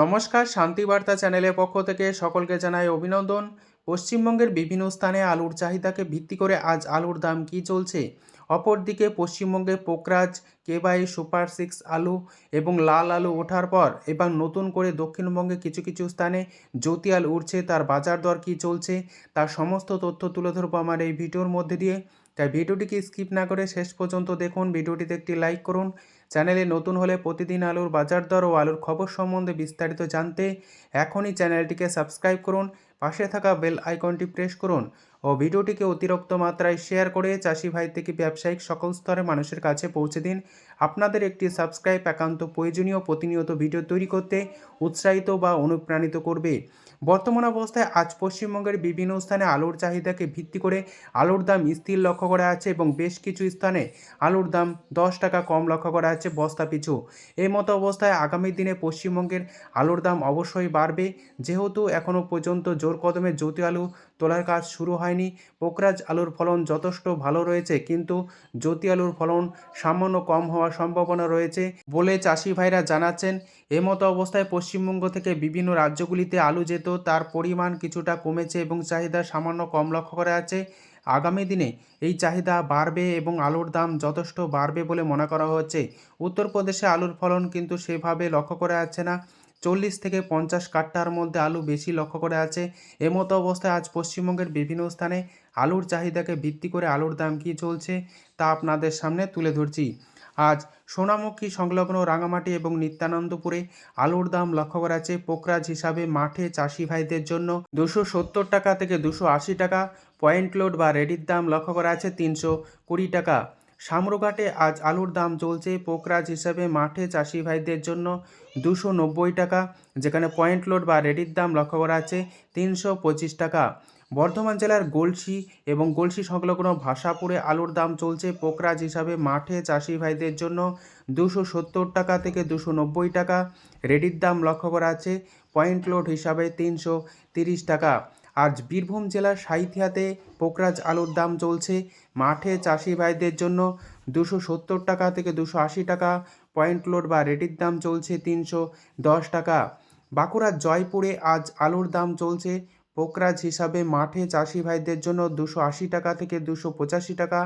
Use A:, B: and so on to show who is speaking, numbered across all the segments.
A: নমস্কার, শান্তিবার্তা চ্যানেলের পক্ষ থেকে সকলকে জানাই অভিনন্দন। পশ্চিমবঙ্গের বিভিন্ন স্থানে আলুর চাহিদাকে ভিত্তি করে আজ আলুর দাম কী চলছে? অপরদিকে পশ্চিমবঙ্গে পোকরাজ, কেবাই, সুপার সিক্স আলু এবং লাল আলু ওঠার পর এবং নতুন করে দক্ষিণবঙ্গে কিছু কিছু স্থানে জ্যোতি আলু উঠছে তার বাজার দর কী চলছে, তার সমস্ত তথ্য তুলে ধরবো আমার এই ভিডিওর মধ্যে দিয়ে। তাই ভিডিওটিকে স্কিপ না করে শেষ পর্যন্ত দেখুন, ভিডিওটিতে একটি লাইক করুন চ্যানেলে নতুন হলে প্রতিদিন আলুর বাজার দর ও আলুর খবর সম্বন্ধে বিস্তারিত জানতে এখনই চ্যানেলটিকে সাবস্ক্রাইব করুন, পাশে থাকা বেল আইকনটি প্রেস করুন ও ভিডিওটিকে অতিরিক্ত মাত্রায় শেয়ার করে চাষি ভাই থেকে ব্যবসায়িক সকল স্তরের মানুষের কাছে পৌঁছে দিন। আপনাদের একটি সাবস্ক্রাইব একান্ত প্রয়োজনীয় প্রতিনিয়ত ভিডিও তৈরি করতে উৎসাহিত বা অনুপ্রাণিত করবে। বর্তমান অবস্থায় আজ পশ্চিমবঙ্গের বিভিন্ন স্থানে আলুর চাহিদাকে ভিত্তি করে আলুর দাম স্থির লক্ষ্য করা আছে এবং বেশ কিছু স্থানে আলুর দাম দশ টাকা কম লক্ষ্য করা আছে বস্তা পিছু। এই মতো অবস্থায় আগামী দিনে পশ্চিমবঙ্গের আলুর দাম অবশ্যই বাড়বে। যেহেতু এখনও পর্যন্ত জোর কদমে জ্যোতি আলু তোলার কাজ শুরু হয়নি। পোকরাজ আলুর ফলন যথেষ্ট ভালো রয়েছে, কিন্তু জ্যোতি আলুর ফলন সামান্য কম হওয়ার সম্ভাবনা রয়েছে বলে চাষি ভাইরা জানাচ্ছেন। এমতো অবস্থায় পশ্চিমবঙ্গ থেকে বিভিন্ন রাজ্যগুলিতে আলু যেত, তার পরিমাণ কিছুটা কমেছে এবং চাহিদা সামান্য কম লক্ষ্য করা আছে আগামী দিনে এই চাহিদা বাড়বে এবং আলুর দাম যথেষ্ট বাড়বে বলে মনে করা হচ্ছে। উত্তরপ্রদেশে আলুর ফলন কিন্তু সেভাবে লক্ষ্য করা যাচ্ছে না। চল্লিশ থেকে পঞ্চাশ কাঠটার মধ্যে আলু বেশি লক্ষ্য করে আছে। এমতো অবস্থায় আজ পশ্চিমবঙ্গের বিভিন্ন স্থানে আলুর চাহিদাকে ভিত্তি করে আলুর দাম কী চলছে তা আপনাদের সামনে তুলে ধরছি। আজ সোনামুখী সংলগ্ন রাঙামাটি এবং নিত্যানন্দপুরে আলুর দাম লক্ষ্য করা আছে। পোকরাজ হিসাবে মাঠে চাষি ভাইদের জন্য দুশো সত্তর টাকা থেকে দুশো আশি টাকা। পয়েন্ট লোড বা রেডির দাম লক্ষ্য করা আছে তিনশো কুড়ি টাকা। সামরুঘাটে আজ আলুর দাম চলছে পোকরাজ হিসাবে মাঠে চাষি ভাইদের জন্য দুশো নব্বই টাকা, যেখানে পয়েন্ট লোড বা রেডির দাম লক্ষ্য করা আছে তিনশো পঁচিশ টাকা। বর্ধমান জেলার গলসি এবং গলসি সংলগ্ন ভাষাপুরে আলুর দাম চলছে পোকরাজ হিসাবে মাঠে চাষি ভাইদের জন্য দুশো সত্তর টাকা থেকে দুশো নব্বই টাকা। রেডির দাম লক্ষ্য করা আছে পয়েন্ট লোড হিসাবে তিনশো তিরিশ টাকা। আজ বীরভূম জেলার সাইথিয়াতে পোকরাজ আলুর দাম চলছে। মাঠে চাষি ভাইদের জন্য দুশো সত্তর টাকা থেকে দুশো আশি টাকা, পয়েন্ট লোড বা রেডির দাম চলছে তিনশো দশ টাকা। বাঁকুড়ার জয়পুরে আজ আলুর দাম চলছে। পোকরাজ হিসাবে মাঠে চাষি ভাইদের জন্য দুশো আশি টাকা থেকে দুশো পঁচাশি টাকা,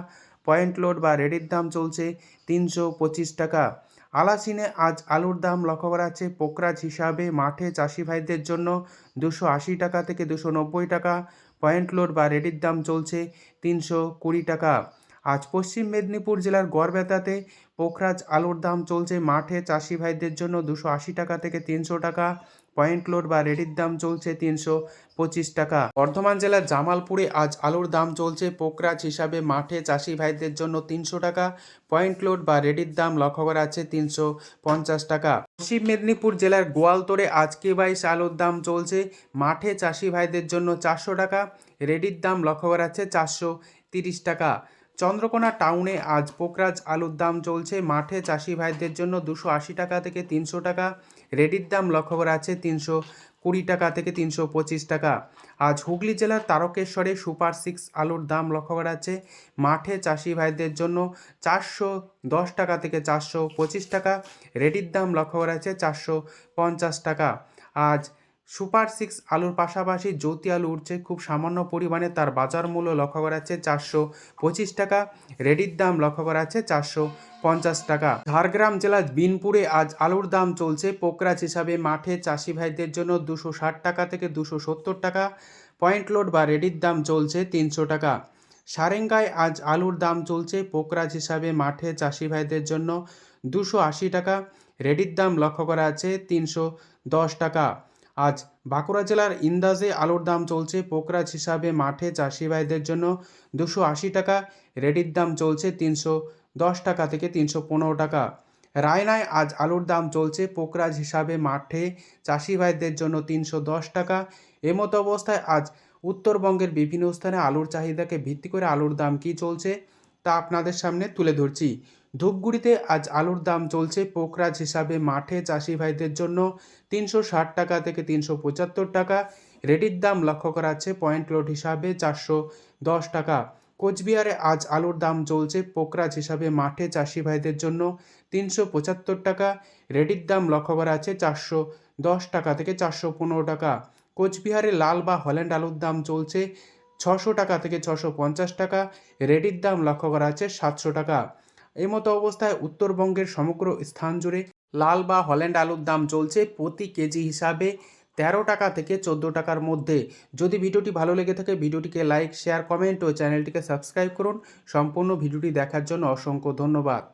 A: পয়েন্ট লোড বা রেডির দাম চলছে তিনশো পঁচিশ টাকা। আলাসিনে আজ আলুর দাম লক্ষ্য করা আছে পোকরাজ হিসাবে মাঠে চাষি ভাইদের জন্য দুশো আশি টাকা থেকে দুশো নব্বই টাকা। পয়েন্ট লোড বা রেডির দাম চলছে তিনশো কুড়ি টাকা। আজ পশ্চিম মেদিনীপুর জেলার গড়বেতাতে পোখরাজ আলুর দাম চলছে। মাঠে চাষি ভাইদের জন্য দুশো আশি টাকা থেকে তিনশো টাকা। পয়েন্ট লোড বা রেডির দাম চলছে তিনশো পঁচিশ টাকা। বর্ধমান জেলার জামালপুরে আজ আলুর দাম চলছে পোকরাজ হিসাবে। মাঠে চাষি ভাইদের জন্য তিনশো টাকা, পয়েন্ট লোড বা রেডির দাম লক্ষ্য করা আছে তিনশো পঞ্চাশ টাকা। পশ্চিম মেদিনীপুর জেলার গোয়ালতোড়ে আজকে কেবাইশ আলুর দাম চলছে। মাঠে চাষি ভাইদের জন্য চারশো টাকা, রেডির দাম লক্ষ্য করা আছে চারশো তিরিশ টাকা। চন্দ্রকোনা টাউনে আজ পোকরাজ আলুর দাম চলছে। মাঠে চাষি ভাইদের জন্য দুশো আশি টাকা থেকে তিনশো টাকা, রেডির দাম লক্ষ্য করা আছে তিনশো কুড়ি টাকা থেকে তিনশো পঁচিশ টাকা। আজ হুগলি জেলার তারকেশ্বরে সুপার সিক্স আলুর দাম লক্ষ্য করা আছে। মাঠে চাষি ভাইদের জন্য চারশো দশ টাকা থেকে চারশো পঁচিশ টাকা, রেডির দাম লক্ষ্য করা আছে চারশো পঞ্চাশ টাকা। আজ সুপার সিক্স আলুর পাশাপাশি জ্যোতি আলু উঠছে খুব সামান্য পরিমাণে, তার বাজার মূল্য লক্ষ্য করা যাচ্ছে চারশো পঁচিশ টাকা, রেডির দাম লক্ষ্য করা যাচ্ছে চারশো পঞ্চাশ টাকা। ঝাড়গ্রাম জেলার বিনপুরে আজ আলুর দাম চলছে, পোকরাজ হিসাবে মাঠে চাষি ভাইদের জন্য দুশো ষাট টাকা থেকে দুশো সত্তর টাকা, পয়েন্ট লোড বা রেডির দাম চলছে তিনশো টাকা। সারেঙ্গায় আজ আলুর দাম চলছে, পোকরাজ হিসাবে মাঠে চাষি ভাইদের জন্য দুশো আশি টাকা, রেডির দাম লক্ষ্য করা আছে তিনশো দশ টাকা। আজ বাঁকুড়া জেলার ইন্দাজে আলুর দাম চলছে। পোকরাজ হিসাবে মাঠে চাষি ভাইদের জন্য দুশো আশি টাকা, রেডির দাম চলছে তিনশো দশ টাকা থেকে তিনশো পনেরো টাকা। রায়নায় আজ আলুর দাম চলছে। পোকরাজ হিসাবে মাঠে চাষি ভাইদের জন্য তিনশো দশ টাকা। এমতো অবস্থায় আজ উত্তরবঙ্গের বিভিন্ন স্থানে আলুর চাহিদাকে ভিত্তি করে আলুর দাম কী চলছে তা আপনাদের সামনে তুলে ধরছি। ধূপগুড়িতে আজ আলুর দাম চলছে পোকরাজ হিসাবে মাঠে চাষি ভাইদের জন্য তিনশো ষাট টাকা থেকে তিনশো পঁচাত্তর টাকা। রেডির দাম লক্ষ্য করা আছে পয়েন্ট লোড হিসাবে চারশো দশ টাকা। কোচবিহারে আজ আলুর দাম চলছে পোকরাজ হিসাবে মাঠে চাষি ভাইদের জন্য তিনশো পঁচাত্তর টাকা। রেডির দাম লক্ষ্য করা আছে চারশো দশ টাকা থেকে চারশো পনেরো টাকা। কোচবিহারে লাল বা হল্যান্ড আলুর দাম চলছে ছশো টাকা থেকে ছশো পঞ্চাশ টাকা। রেডির দাম লক্ষ্য করা আছে সাতশো টাকা। এই মতো অবস্থায় উত্তরবঙ্গের সমগ্র স্থান জুড়ে লাল বা হল্যান্ড আলুর দাম চলছে প্রতি কেজি হিসাবে তেরো টাকা থেকে চোদ্দ টাকার মধ্যে। যদি ভিডিওটি ভালো লেগে থাকে, ভিডিওটিকে লাইক, শেয়ার, কমেন্ট ও চ্যানেলটিকে সাবস্ক্রাইব করুন। সম্পূর্ণ ভিডিওটি দেখার জন্য অসংখ্য ধন্যবাদ।